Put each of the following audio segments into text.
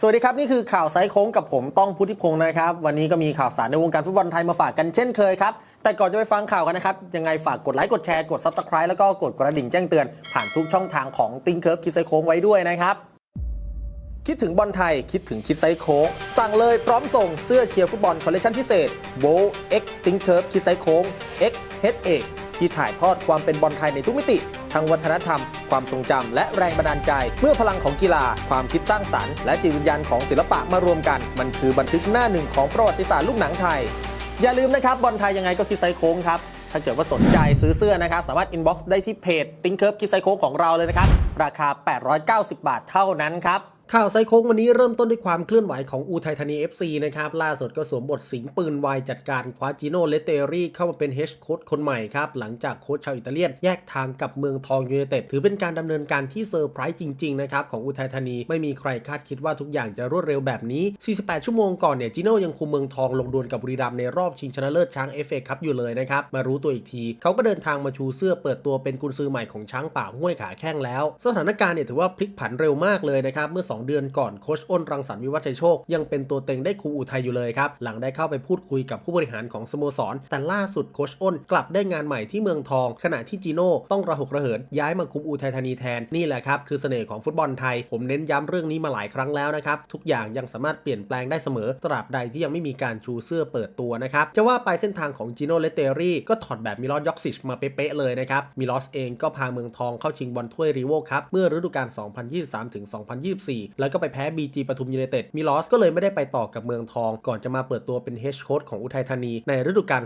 สวัสดีครับ นี่คือข่าวไซส์โค้งกับผมต้องพุทธิพงศ์นะครับ วันนี้ก็มีข่าวสารในวงการฟุตบอลไทยมาฝากกันเช่นเคยครับ แต่ก่อนจะไปฟังข่าวกันนะครับ ยังไงฝากกดไลค์กดแชร์กด Subscribe แล้วก็กดกระดิ่งแจ้งเตือน ผ่านทุกช่องทางของติ้งเคิร์ฟคิดไซส์โค้งไว้ด้วยนะครับ คิดถึงบอลไทยคิดถึงคิดไซส์โค้งสั่งเลยพร้อมส่งเสื้อเชียร์ฟุตบอลคอลเลคชันพิเศษโบเอ็กติ้งเคิร์ฟคิดไซส์โค้งเอ็กเฮดเอก ที่ถ่ายทอดความเป็นบอลไทยในทุกมิติ ทั้งวัฒนธรรม ความทรงจำและแรงบันดาลใจ เมื่อพลังของกีฬา ความคิดสร้างสรรค์และจิตวิญญาณของศิลปะมารวมกัน มันคือบันทึกหน้าหนึ่งของประวัติศาสตร์ลูกหนังไทย อย่าลืมนะครับบอลไทยยังไงก็คิดไซโค้งครับถ้าเกิดว่าสนใจซื้อเสื้อนะครับ สามารถอินบ็อกซ์ได้ที่เพจติ้งเคิร์ฟคิดไซโค้งของเราเลยนะครับ ราคา 890 บาทเท่านั้นครับ ข่าวไซโค้งวันนี้เริ่มต้นด้วยความเคลื่อนไหวของอูไทยธานี FC นะครับ ล่าสุดก็สวมบทสิงปืนไวจัดการคว้าจิโนเลเตอรี่เข้ามาเป็นเฮดโค้ชคนใหม่ครับ หลังจากโค้ชชาวอิตาเลียน แยกทางกับเมืองทองยูไนเต็ดถือเป็นการดำเนินการที่เซอร์ไพรส์จริง ๆ นะครับ ของอูไทยธานีไม่มีใครคาดคิดว่าทุกอย่างจะรวดเร็วแบบนี้ 48 ชั่วโมงก่อนเนี่ยจิโน่ยังคุมเมืองทองลงดวลกับบุรีรัมย์ในรอบชิงชนะเลิศช้างเอฟเอคัพอยู่เลยนะครับมารู้ตัวอีกทีเขาก็เดินทางมาชูเสื้อเปิดตัวเป็นกุนซือใหม่ของช้างป่าห้วยขาแข้งแล้ว สถานการณ์เนี่ยถือว่าพลิกผันเร็วมากเลยนะครับเมื่อ2 เดือนก่อนโคชอ้นรังสรรค์วิวัฒชัยโชค ยังเป็นตัวเต็งได้คุมอุทัยอยู่เลยครับ หลังได้เข้าไปพูดคุยกับผู้บริหารของสโมสร แต่ล่าสุดโคชอ้นกลับได้งานใหม่ที่เมืองทอง ขณะที่จีโน่ต้องระหกระเหินย้ายมาคุมอุทัยธานีแทนนี่แหละครับคือเสน่ห์ของฟุตบอลไทย ผมเน้นย้ำเรื่องนี้มาหลายครั้งแล้วนะครับทุกอย่างยังสามารถเปลี่ยนแปลงได้เสมอตราบใดที่ยังไม่มีการชูเสื้อเปิดตัวนะครับจะว่าไปเส้นทางของจิโน่เลเตอรี่ก็ถอดแบบมิลอสยอกซิชมาเป๊ะๆเลยนะครับมิลอสเองก็พาเมืองทองเข้าชิงบอลถ้วยรีโวครับเมื่อฤดูกาล2023-2024แล้วก็ไปแพ้ BG ปทุมยูไนเต็ดมิลอสก็เลยไม่ได้ไปต่อกับเมืองทอง ก่อนจะมาเปิดตัวเป็นเฮดโค้ชของอุทัยธานีในฤดูกาล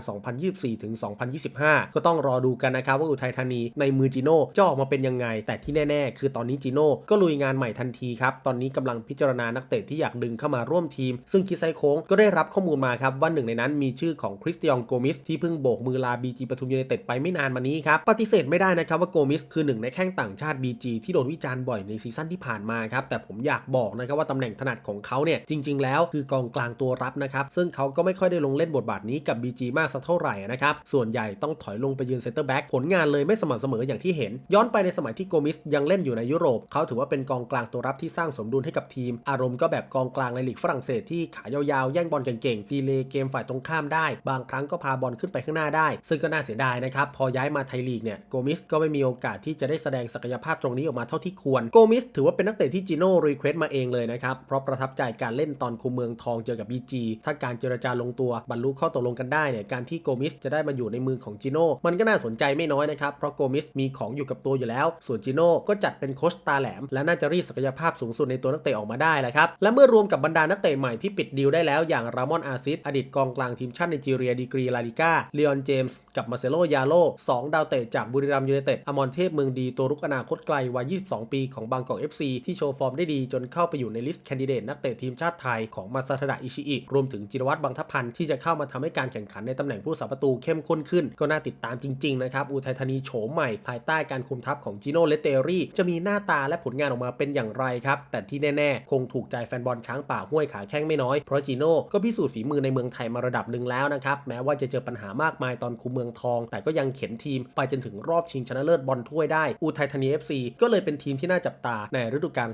2024-2025 ก็ต้องรอดูกันนะครับว่าอุทัยธานีในมือจิโน่จะออกมาเป็นยังไง แต่ที่แน่ ๆ คือตอนนี้จิโน่ก็ลุยงานใหม่ทันทีครับ ตอนนี้กำลังพิจารณานักเตะที่อยากดึงเข้ามาร่วมทีม ซึ่งคิดไซโค้งก็ได้รับข้อมูลมาครับว่าหนึ่งในนั้นมีชื่อของคริสเตียนโกมิสที่เพิ่งโบกมือลา BG ปทุมยูไนเต็ดไปไม่นานมานี้ครับปฏิเสธไม่ได้นะครับว่าโกมิสคือหนึ่งในแข้งต่างชาติ BG ที่โดนวิจารณ์บ่อยในซีซั่นที่ผ่านมาครับแต่ผมอยากบอกนะครับว่าตำแหน่งถนัดของเขาเนี่ยจริง ๆ แล้วคือกองกลางตัวรับนะครับซึ่งเขาก็ไม่ค่อยได้ลงเล่นบทบาทนี้กับ BG มากสักเท่าไหร่นะครับส่วนใหญ่ต้องถอยลงไปยืนเซนเตอร์แบ็กผลงานเลยไม่สม่ำเสมออย่างที่เห็น ย้อนไปในสมัยที่โกมิสยังเล่นอยู่ในยุโรป เขาถือว่าเป็นกองกลางตัวรับที่สร้างสมดุลให้กับทีม อารมณ์ก็แบบกองกลางในลีกฝรั่งเศสที่ขายาวๆ แย่งบอลเก่งๆดีเลย์เกมฝ่ายตรงข้ามได้ บางครั้งก็พาบอลขึ้นไปข้างหน้าได้ ซึ่งก็น่าเสียดายนะครับ พอย้ายมาไทยลีกเนี่ยโกมิสก็ไม่มีโอกาสที่จะได้แสดงศักยภาพตรงนี้ออกมาเท่าที่ควร โกมิสถือว่าเป็นนักเตะที่จิโน่รีเควสต์มาเองเลยนะครับ เพราะประทับใจการเล่นตอนคุมเมืองทองเจอกับ BG ถ้าการเจรจาลงตัวบรรลุข้อตกลงกันได้เนี่ยการที่โกมิสจะได้มาอยู่ในมือของจิโน่มันก็น่าสนใจไม่น้อยนะครับ เพราะโกมิสมีของอยู่กับตัวอยู่แล้ว ส่วนจิโน่ก็จัดเป็นโค้ชตาแหลม และน่าจะรีดศักยภาพสูงสุดในตัวนักเตะออกมาได้แหละครับ และเมื่อรวมกับบรรดานักเตะใหม่ที่ปิดดีลได้แล้วอย่างรามอนอาซิสอดีตกองกลางทีมชาติไนจีเรียดีกรีลาลิก้าเลออนเจมส์กับมาเซโลยาโลสองดาวเตะจากบุรีรัมย์ยูไนเต็ดอมรเทพเมืองดีตัวรุกอนาคตไกลวัย 22 ปีของบางกอก FC ที่โชว์ฟอร์มได้ดีจนเข้าไปอยู่ในลิสต์แคนดิเดตนักเตะทีมชาติไทยของมาซาทดะอิชิอิรวมถึงจิรวัตรบางทพันธ์ที่จะเข้ามาทำให้การแข่งขันในตำแหน่งผู้สาประตูเข้มข้นขึ้น ก็น่าติดตามจริงๆนะครับอุทัยธานีโฉมใหม่ ภายใต้การคุมทัพของจิโนเลเตอรี่จะมีหน้าตาและผลงานออกมาเป็นอย่างไรครับแต่ที่แน่ๆ คงถูกใจแฟนบอลช้างป่าห้วยขาแข้งไม่น้อยเพราะจิโน่ก็พิสูจน์ฝีมือในเมืองไทยมาระดับหนึ่งแล้วนะครับแม้ว่าจะเจอปัญหามากมายตอนคุมเมืองทอง แต่ก็ยังเข็นทีมไปจนถึงรอบชิงชนะเลิศบอลถ้วยได้อุทัยธานี FC ก็เลยเป็นทีมที่น่าจับตาในฤดูกาล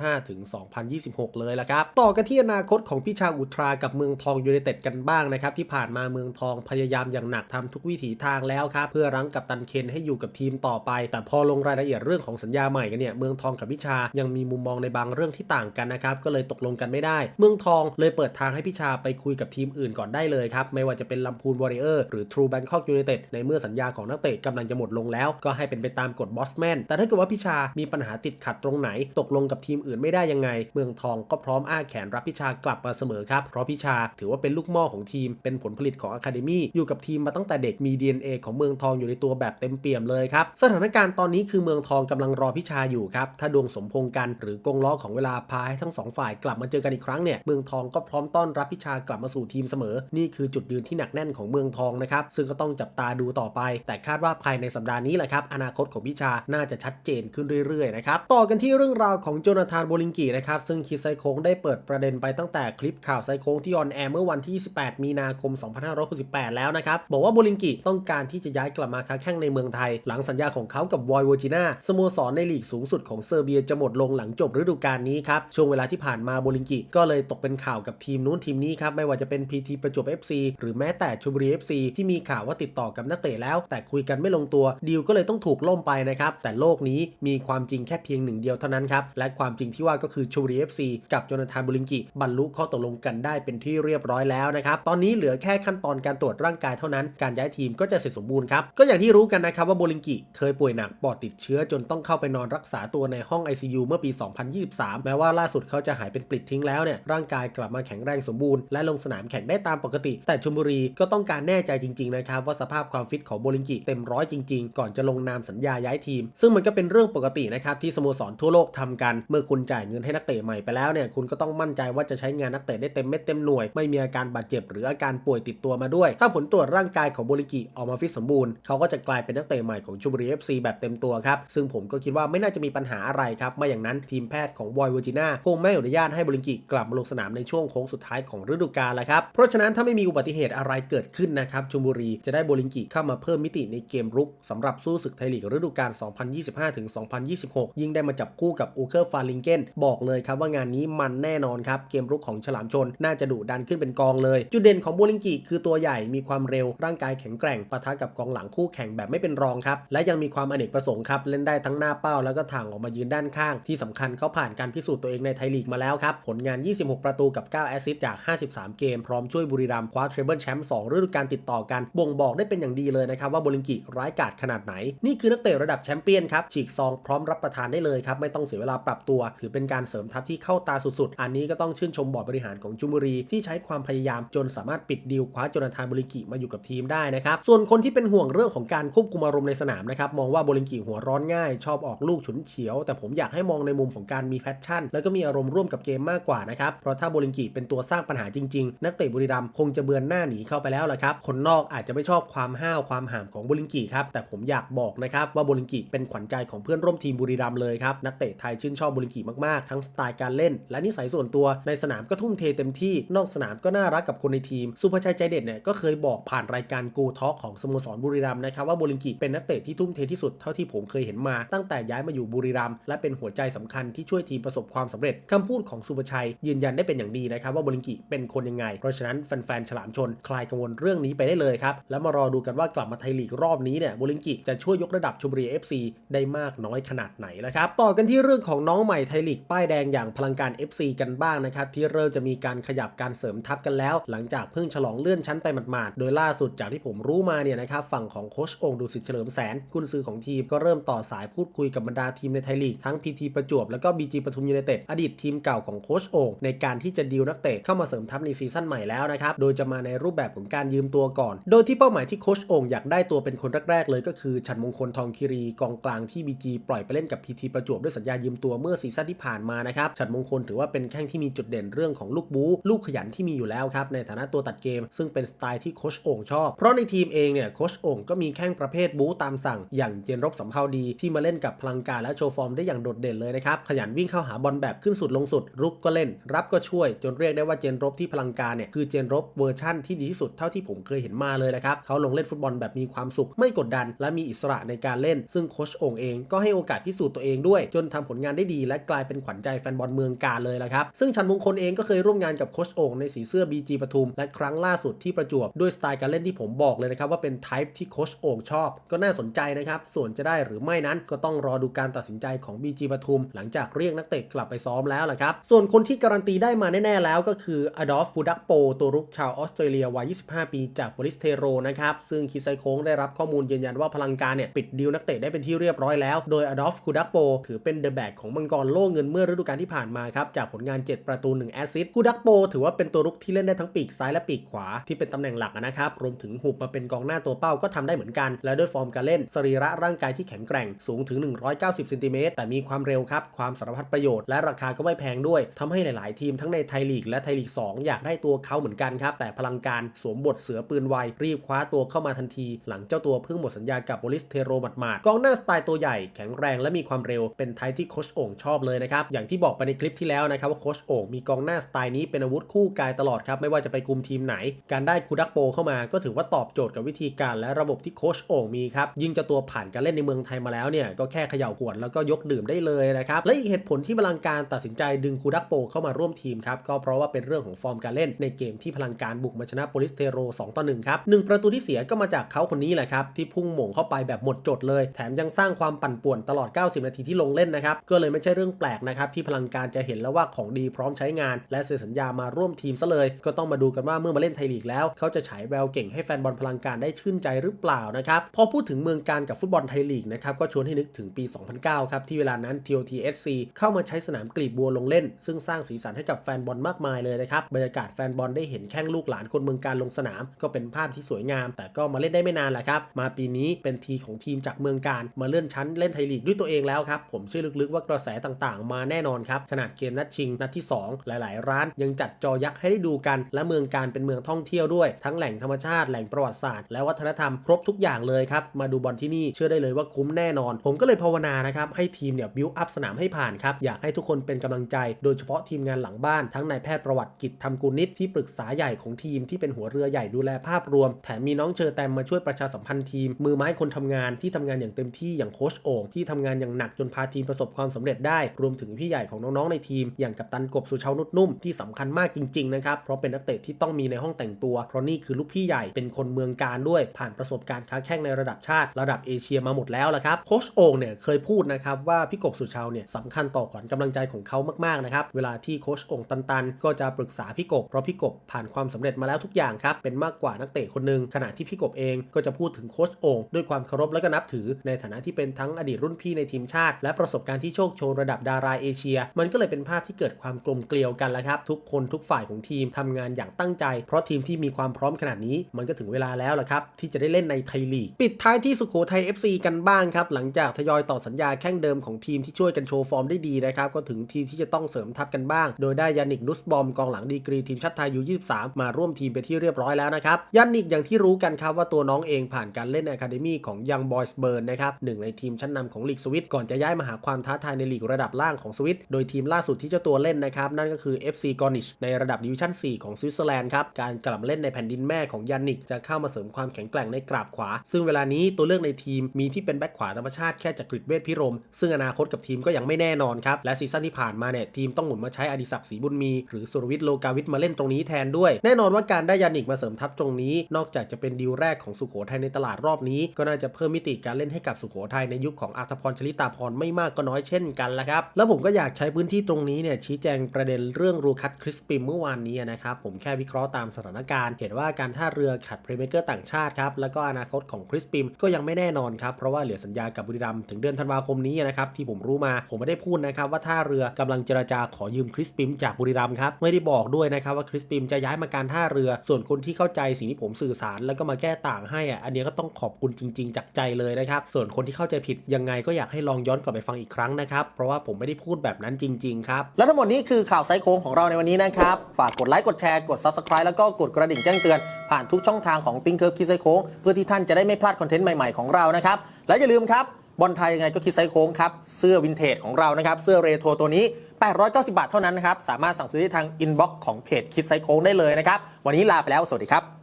2025 ถึง 2026 เลยละครับ ต่อกันที่อนาคตของพี่ชาอุตรากับเมืองทองยูไนเต็ดกันบ้างนะครับ ที่ผ่านมาเมืองทองพยายามอย่างหนักทำทุกวิถีทางแล้วครับ เพื่อรั้งกับตันเคนให้อยู่กับทีมต่อไป แต่พอลงรายละเอียดเรื่องของสัญญาใหม่กันเนี่ยเมืองทองกับพิชายังมีมุมมองในบางเรื่องที่ต่างกันนะครับก็เลยตกลงกันไม่ได้ เมืองทองเลยเปิดทางให้พิชาไปคุยกับทีมอื่นก่อนได้เลยครับไม่ว่าจะเป็นลำพูนวอริเออร์หรือทรูแบงคอกยูไนเต็ดในเมื่อสัญญาของนักเตะกำลังจะหมดลงแล้ว ก็ให้เป็นไปตามกฎบอสแมนแต่ถ้าเกิดว่าพิชามีปัญหาติดขัดตรงไหนตกลงกับทีมอื่นไม่ได้ยังไง เมืองทองก็พร้อมอ้าแขนรับพิชากลับมาเสมอครับเพราะพิชาถือว่าเป็นลูกหม่อของทีม เป็นผลผลิตของอะคาเดมี่อยู่กับทีมมาตั้งแต่เด็กมี DNA ของเมืองทองอยู่ในตัวแบบเต็มเปี่ยมเลยครับสถานการณ์ตอนนี้คือเมืองทองกำลังรอพิชาอยู่ครับถ้าดวงสมพงกันหรือกงล้อของเวลาพาให้ทั้งสองฝ่ายกลับมาเจอกันอีกครั้งเนี่ยเมืองทองก็พร้อมต้อนรับพิชากลับมาสู่ทีมเสมอ นี่คือจุดยืนที่หนักแน่นของเมืองทองนะครับซึ่งก็ต้องจับตาดูต่อไป แต่คาดว่าภายในสัปดาห์นี้แหละครับอนาคตของพิชาน่าจะชัดเจนขึ้นเรื่อยๆนะครับต่อกันที่เรื่องราวของโจนาธานานโบลิงกีนะครับ ซึ่งคิดไซโค้งได้เปิดประเด็นไปตั้งแต่คลิปข่าวไซโค้งที่ออนแอร์เมื่อวันที่28มีนาคม 2568 แล้วนะครับ บอกว่าโบลิงกีต้องการที่จะย้ายกลับมาค้าแข่งในเมืองไทย หลังสัญญาของเขากับวอยโวจิน่าสโมสรในลีกสูงสุดของเซอร์เบียจะหมดลงหลังจบฤดูกาลนี้ครับ ช่วงเวลาที่ผ่านมาโบลิงกีก็เลยตกเป็นข่าวกับทีมนู้นทีมนี้ครับไม่ว่าจะเป็น PT ประจวบ FC หรือแม้แต่ชลบุรี FC ที่มีข่าวว่าติดต่อกับนักเตะแล้ว แต่คุยกันไม่ลงตัวดีลก็เลยต้องถูกล่มไปนะครับแต่โลกนี้มีความจริงแค่เพียงหนึ่งเดียวเท่านั้นครับและความจริงที่ว่าก็คือชลบุรี FC กับโจนาธานบุริงกิบรรลุข้อตกลงกันได้เป็นที่เรียบร้อยแล้วนะครับ ตอนนี้เหลือแค่ขั้นตอนการตรวจร่างกายเท่านั้น การย้ายทีมก็จะเสร็จสมบูรณ์ครับ ก็อย่างที่รู้กันนะครับว่าโบลิงกิเคยป่วยหนักปอดติดเชื้อจนต้องเข้าไปนอนรักษาตัวในห้อง ICU เมื่อปี 2023 แม้ว่าล่าสุดเขาจะหายเป็นปลิดทิ้งแล้วเนี่ยร่างกายกลับมาแข็งแรงสมบูรณ์และลงสนามแข่งได้ตามปกติ แต่ชลบุรีก็ต้องการแน่ใจจริงๆนะครับว่าสภาพความฟิตของโบลิงกิเต็มร้อยจริงๆ ก่อนจะลงนามสัญญาย้ายทีม ซึ่งมันก็เป็นเรื่องปกตินะครับที่สโมสรทั่วโลกทำกัน เมื่อคุณณจ่ายเงินให้นักเตะใหม่ไปแล้วเนี่ยคุณก็ต้องมั่นใจว่าจะใช้งานนักเตะได้เต็มเม็ดเต็มหน่วย ไม่มีอาการบาดเจ็บหรืออาการป่วยติดตัวมาด้วย ถ้าผลตรวจร่างกายของโบลิงกิออกมาฟิตสมบูรณ์เขาก็จะกลายเป็นนักเตะใหม่ของชลบุรี FC แบบเต็มตัวครับซึ่งผมก็คิดว่าไม่น่าจะมีปัญหาอะไรครับไม่อย่างนั้นทีมแพทย์ของวอยเวอร์จิน่าคงไม่อนุญาตให้โบลิงกิกลับมาลงสนามในช่วงโค้งสุดท้ายของฤดูกาลแล้วครับเพราะฉะนั้นถ้าไม่มีอุบัติเหตุอะไรเกิดขึ้นนะครับชลบุรีจะได้โบลิงกิเข้ามาเพิ่มมิติในเกมรุกสำหรับสู้ศึกไทยลีกฤดูกาล2025-2026 ยิ่งได้มาจับคู่กับอูเคอร์ฟาลิงเกน บอกเลยครับว่างานนี้มันแน่นอนครับเกมรุกของฉลามชนน่าจะดุดันขึ้นเป็นกองเลย จุดเด่นของโบลิงกิคือตัวใหญ่มีความเร็วร่างกายแข็งแกร่งปะทะกับกองหลังคู่แข่งแบบไม่เป็นรองครับและยังมีความอเนกประสงค์ครับเล่นได้ทั้งหน้าเป้าแล้วก็ทางออกมายืนด้านข้าง ที่สำคัญเขาผ่านการพิสูจน์ตัวเองในไทยลีกมาแล้วครับผลงาน 26 ประตูกับ 9 แอสซิสต์จาก 53 เกม พร้อมช่วยบุรีรัมย์คว้าเทรเบิลแชมป์2ฤดูกาลติดต่อกันบ่งบอกได้เป็นอย่างดีเลยนะครับว่าโบลิงกิร้ายกาจขนาดไหน นี่คือนักเตะระดับแชมเปี้ยนครับฉีกซองพร้อมรับประทานได้เลยครับไม่ต้องเสียเวลาปรับตัวถือเป็นการเสริมทัพที่เข้าตาสุดๆ อันนี้ก็ต้องชื่นชมบอร์ดบริหารของจุมบุรีที่ใช้ความพยายามจนสามารถปิดดีลคว้าโจนาธานโบลิงกิมาอยู่กับทีมได้นะครับ ส่วนคนที่เป็นห่วงเรื่องของการควบคุมอารมณ์ในสนามนะครับมองว่าโบลิงกิหัวร้อนง่าย ชอบออกลูกฉุนเฉียว แต่ผมอยากให้มองในมุมของการมีแพชชั่น แล้วก็มีอารมณ์ร่วมกับเกมมากกว่านะครับเพราะถ้าโบลิงกิเป็นตัวสร้างปัญหาจริงๆ นักเตะบุรีรัมย์คงจะเบือนหน้าหนีเข้าไปแล้วละครับคนนอกอาจจะไม่ชอบความห้าวความห่ามของโบลิงกิครับแต่ผมอยากบอกนะครับว่าโบลิงกิเป็นขวัญใจของเพื่อนร่วมทีมบุรีรัมย์เลยครับนักเตะไทยชื่นชอบบลิงกิมากๆ ทั้งสไตล์การเล่น และนิสัยส่วนตัวในสนามก็ทุ่มเทเต็มที่นอกสนามก็น่ารักกับคนในทีม สุภชัยใจเด็ดเนี่ยก็เคยบอกผ่านรายการกูทอกของสโมสรบุรีรัมย์นะครับว่าโบลิงกิเป็นนักเตะที่ทุ่มเทที่สุดเท่าที่ผมเคยเห็นมา ตั้งแต่ย้ายมาอยู่บุรีรัมย์และเป็นหัวใจสำคัญที่ช่วยทีมประสบความสำเร็จคำพูดของสุภชัย ยืนยันได้เป็นอย่างดีนะครับว่าโบลิงกิเป็นคนยังไง เพราะฉะนั้นแฟนๆฉลามชน คลายกังวลเรื่องนี้ไปได้เลยครับแล้วมารอดูกันว่ากลับมาไทยลีกรอบนี้เนี่ยโบลิงกิจะช่วยยกระดับชลบุรี FC ได้มากน้อยขนาดไหนแล้วครับต่อกันที่เรื่องของน้องใหม่ไทยลีกป้ายแดงอย่างพลังการ FC กันบ้างนะครับที่เริ่มจะมีการขยับการเสริมทัพกันแล้ว หลังจากเพิ่งฉลองเลื่อนชั้นไปหมาดๆโดยล่าสุดจากที่ผมรู้มาเนี่ยนะครับฝั่งของโคชองค์ดุสิเฉลิมแสนกุนซือของทีมก็เริ่มต่อสายพูดคุยกับบรรดาทีมในไทยลีกทั้ง PT ประจวบแล้วก็ BG ปทุมยูไนเต็ดอดีตทีมเก่าของโคชองค์ในการที่จะดีลนักเตะเข้ามาเสริมทัพในซีซั่นใหม่แล้วนะครับโดยจะมาในรูปแบบของการยืมตัวก่อน โดยที่เป้าหมายที่โคชองค์อยากได้ตัวเป็นคนแรกๆเลยก็คือฉันมงคลทองคีรีกองกลางที่ BG ปล่อยไปเล่นกับ PT ประจวบด้วยสัญญายืมตัวเมื่อซีซันที่ผ่านมานะครับฉันมงคลถือว่าเป็นแข้งที่มีจุดเด่นเรื่องของลูกบู๊ลูกขยันที่มีอยู่แล้วครับในฐานะตัวตัดเกม ซึ่งเป็นสไตล์ที่โคชโอ่งชอบ เพราะในทีมเองเนี่ยโคชโอ่งก็มีแข้งประเภทบู๊ตามสั่ง อย่างเจนรบสำเภาดีที่มาเล่นกับพลังการและโชว์ฟอร์มได้อย่างโดดเด่นเลยนะครับขยันวิ่งเข้าหาบอลแบบขึ้นสุดลงสุด รุกก็เล่น รับก็ช่วย จนเรียกได้ว่าเจนรบที่พลังการเนี่ยคือเจนรบเวอร์ชั่นที่ดีที่สุดเท่าที่ผมเคยเห็นมาเลยนะครับเขาลงเล่นฟุตบอลแบบมีความสุข ไม่กดดัน และมีอิสระในการเล่น ซึ่งโคชโอ่งเองก็ให้โอกาสพิสูจน์ตัวเองด้วย จนทำผลงานได้ดีและกลายเป็นขวัญใจแฟนบอลเมืองกาเลยละครับ ซึ่งชันมงคลเองก็เคยร่วมงานกับโคชโอ่งในสีเสื้อ BG ปทุม และครั้งล่าสุดที่ประจวบด้วยสไตล์การเล่นที่ผมบอกเลยนะครับว่าเป็นไทป์ที่โคชโอ่งชอบ ก็น่าสนใจนะครับส่วนจะได้หรือไม่นั้นก็ต้องรอดูการตัดสินใจของ BG ปทุม หลังจากเรียกนักเตะกลับไปซ้อมแล้วละครับส่วนคนที่การันตีได้มาแน่ๆแล้วก็คืออดอล์ฟฟูดักโปตัวรุกชาวออสเตรเลียวัย 25 ปีจากบริสเทโรนะครับซึ่งคิไซโค้งได้รับข้อมูลยืนยันว่าพลังการเนี่ยปิดดีลนักเตะได้เป็นที่เรียบร้อยแล้ว โดยอดอล์ฟคูดักโปถือเป็นเดอะแบกของมังกรโลเงินเมื่อฤดูกาลที่ผ่านมาครับจากผลงาน 7 ประตู 1 แอสซิสต์คูดักโปถือว่าเป็นตัวรุกที่เล่นได้ทั้งปีกซ้ายและปีกขวาที่เป็นตำแหน่งหลักนะครับรวมถึงหุบมาเป็นกองหน้าตัวเป้าก็ทำได้เหมือนกัน และด้วยฟอร์มการเล่นสรีระร่างกายที่แข็งแกร่งสูงถึง 190เซนติเมตรแต่มีความเร็วครับความสารพัดประโยชน์และราคาก็ไม่แพงด้วยทำให้หลาย ๆ ทีมทั้งในไทยลีกและไทยลีก 2 อยากได้ตัวเขาเหมือนกันครับแต่พลังการสวมบทเสือปืนไวรีบคว้าตัวเข้ามาทันที หลังเจ้าตัวเพิ่งหมดสัญญากับบริสเทโรหมาดๆกองหน้าสไตล์ตัวใหญ่แข็งแรงและมีความเร็วเป็นไทป์ที่โคชโอ่งชอบเลยเลยนะครับ อย่างที่บอกไปในคลิปที่แล้วนะครับว่าโคชโอ่งมีกองหน้าสไตล์นี้เป็นอาวุธคู่กายตลอดครับ ไม่ว่าจะไปคุมทีมไหน การได้คูดักโปเข้ามาก็ถือว่าตอบโจทย์กับวิธีการและระบบที่โคชโอ่งมีครับ ยิ่งจะตัวผ่านการเล่นในเมืองไทยมาแล้วเนี่ยก็แค่เขย่าขวดแล้วก็ยกดื่มได้เลยนะครับ และอีกเหตุผลที่พลังการตัดสินใจดึงคูดักโปเข้ามาร่วมทีมครับก็เพราะว่าเป็นเรื่องของฟอร์มการเล่นในเกมที่พลังการบุกมาชนะโปลิสเทโร2ต่อ1ครับหนึ่งประตูที่เสียก็มาจากเขาคนนี้แหละครับที่พุ่งหม่งเข้าไปแบบหมดจดเลย แถมยังสร้างความปั่นป่วนตลอด 90 นาทีที่ลงเล่นนะครับก็เลยไม่ใช่เรื่องแปลกนะครับที่พลังการจะเห็นแล้วว่าของดีพร้อมใช้งาน และเซ็นสัญญามาร่วมทีมซะเลย ก็ต้องมาดูกันว่าเมื่อมาเล่นไทยลีกแล้ว เขาจะฉายแววเก่งให้แฟนบอลพลังการได้ชื่นใจหรือเปล่านะครับพอพูดถึงเมืองการกับฟุตบอลไทยลีกนะครับก็ชวนให้นึกถึงปี 2009 ครับที่เวลานั้น TOTSC เข้ามาใช้สนามกลีบบัวลงเล่น ซึ่งสร้างสีสันให้กับแฟนบอลมากมายเลยนะครับบรรยากาศแฟนบอลได้เห็นแข้งลูกหลานคนเมืองการลงสนาม ก็เป็นภาพที่สวยงาม แต่ก็มาเล่นได้ไม่นานแหละครับมาปีนี้เป็นทีของทีมจากเมืองการมาเลื่อนชั้นเล่นไทยลีกด้วยตัวเองแล้วครับผมเชื่อลึกๆว่ากระแสต่างๆ มาแน่นอนครับขนาดเกมนัดชิงนัดที่ 2 หลาย ๆ ร้านยังจัดจอยักษ์ให้ได้ดูกัน และเมืองการเป็นเมืองท่องเที่ยวด้วย ทั้งแหล่งธรรมชาติแหล่งประวัติศาสตร์และวัฒนธรรมครบทุกอย่างเลยครับ มาดูบอลที่นี่เชื่อได้เลยว่าคุ้มแน่นอน ผมก็เลยภาวนานะครับ ให้ทีมเนี่ยบิวอัพสนามให้ผ่านครับ อยากให้ทุกคนเป็นกำลังใจ โดยเฉพาะทีมงานหลังบ้าน ทั้งนายแพทย์ประวัติกิจธรรมกุลนิตที่ปรึกษาใหญ่ของทีมที่เป็นหัวเรือใหญ่ดูแลภาพรวม แถมมีน้องเชอแตมมาช่วยประชาสัมพันธ์ทีม มือไม้คนทำงานที่ทำงานอย่างเต็มที่อย่างโค้ชโอ่งที่ทำงานอย่างหนักจนพาทีมประสบความสำเร็จได้รวมถึงพี่ใหญ่ของน้องๆในทีม อย่างกัปตันกบสุชาวนุชนุ่มที่สำคัญมากจริงๆนะครับเพราะเป็นนักเตะที่ต้องมีในห้องแต่งตัว เพราะนี่คือลูกพี่ใหญ่เป็นคนเมืองการด้วย ผ่านประสบการณ์ค้าแข่งในระดับชาติระดับเอเชียมาหมดแล้วละครับโคชโอ่งเนี่ยเคยพูดนะครับว่าพี่กบสุชาวเนี่ยสำคัญต่อขวัญกำลังใจของเขามากๆนะครับเวลาที่โคชโอ่งตันๆ ก็จะปรึกษาพี่กบเพราะพี่กบผ่านความสำเร็จมาแล้วทุกอย่างครับเป็นมากกว่านักเตะคนหนึ่งขณะที่พี่กบเองก็จะพูดถึงโคชโอ่งด้วยความเคารพและก็นับถือ ในฐานะที่เป็นทั้งอดีตรุ่นพี่ในทีมชาติ และประสบการณ์ที่โชคโชนระดับดาราเอเชีย มันก็เลยเป็นภาพที่เกิดความกลมเกลียวกันแล้วครับ ทุกคนทุกฝ่ายของทีมทำงานอย่างตั้งใจ เพราะทีมที่มีความพร้อมขนาดนี้ มันก็ถึงเวลาแล้วละครับ ที่จะได้เล่นในไทยลีก ปิดท้ายที่สุโขทัย FC กันบ้างครับ หลังจากทยอยต่อสัญญาแข้งเดิมของทีมที่ช่วยกันโชว์ฟอร์มได้ดีนะครับก็ถึงทีที่จะต้องเสริมทัพกันบ้าง โดยได้ยานิกนุสบอมกองหลังดีกรีทีมชาติไทยยู23มาร่วมทีมไปที่เรียบร้อยแล้วนะครับยานิกอย่างที่รู้กันครับว่าตัวน้องเองผ่านการเล่นในอะคาเดมี่ของยังบอยส์เบิร์นนะครับหนึ่งในทีมชั้นนำของลีกสวิตก่อนจะย้ายมาหาความท้าทายในลีกระดับล่างของสวิตโดยทีมล่าสุดที่เจ้าตัวเล่นนะครับ นั่นก็คือ FC g o r n i c h ในระดับดิวิชั่น 4 ของสวิตเซอร์แลนด์ครับ การกลับมาเล่นในแผ่นดินแม่ของยานิก จะเข้ามาเสริมความแข็งแกร่งในกราบขวา ซึ่งเวลานี้ตัวเลือกในทีมมีที่เป็นแบ็คขวาธรรมชาติแค่จากกริดเวทพิรม ซึ่งอนาคตกับทีมก็ยังไม่แน่นอนครับและซีซั่นที่ผ่านมาเนี่ยทีมต้องหมุนมาใช้อดิศักดิ์ศรีบุญมีหรือสุรวิทย์โลกาวิทมาเล่นตรงนี้แทนด้วย แน่นอนว่าการได้ยานิกมาเสริมทัพตรงนี้ นอกจากจะเป็นดีลแรกของสุโขทัยในตลาดรอบนี้ ก็น่าจะเพิ่มมิติการเล่นให้กับสุโขทัยในยุคของอัธพรชลิตาพรไม่มากก็น้อยเช่นกันละครับแล้วผมก็อยากใช้พื้นที่ตรงนี้เนี่ยชี้แจงประเด็นเรื่องรูคัตคริสปิมเมื่อวานนี้นะครับ ผมแค่วิเคราะห์ตามสถานการณ์ เห็นว่าการท่าเรือขัดเพลย์เมเกอร์ต่างชาติครับ แล้วก็อนาคตของคริสปิมก็ยังไม่แน่นอนครับ เพราะว่าเหลือสัญญากับบุรีรัมย์ถึงเดือนธันวาคมนี้นะครับที่ผมรู้มาผมไม่ได้พูดนะครับว่าท่าเรือกำลังเจรจาขอยืมคริสปิมจากบุรีรัมย์ครับไม่ได้บอกด้วยนะครับว่าคริสปิมจะย้ายมาการท่าเรือ ส่วนคนที่เข้าใจสิ่งที่ผมสื่อสารแล้วก็มาแก้ต่างให้อะอันนี้ก็ต้องขอบคุณจริง ๆ จากใจเลยนะครับส่วนคนที่เข้าใจผิดยังไงก็อยากให้ลองย้อนกลับไปฟังอีกครั้งนะครับเพราะว่าผผมไม่ได้พูดแบบนั้นจริง ๆ ครับ และทั้งหมดนี้คือข่าวไซโค้งของเราในวันนี้นะครับ ฝากกดไลค์กดแชร์กด Subscribe แล้วก็กดกระดิ่งแจ้งเตือน ผ่านทุกช่องทางของติ้งเคิร์คิดไซโค้งเพื่อที่ท่านจะได้ไม่พลาดคอนเทนต์ใหม่ๆของเรานะครับและอย่าลืมครับบอลไทยยังไงก็คิดไซโค้งครับเสื้อวินเทจของเรานะครับเสื้อเรโทรตัวนี้ 890 บาทเท่านั้นนะครับสามารถสั่งซื้อได้ทางอินบ็อกซ์ของเพจคิดไซโค้งได้เลยนะครับวันนี้ลาไปแล้วสวัสดีครับ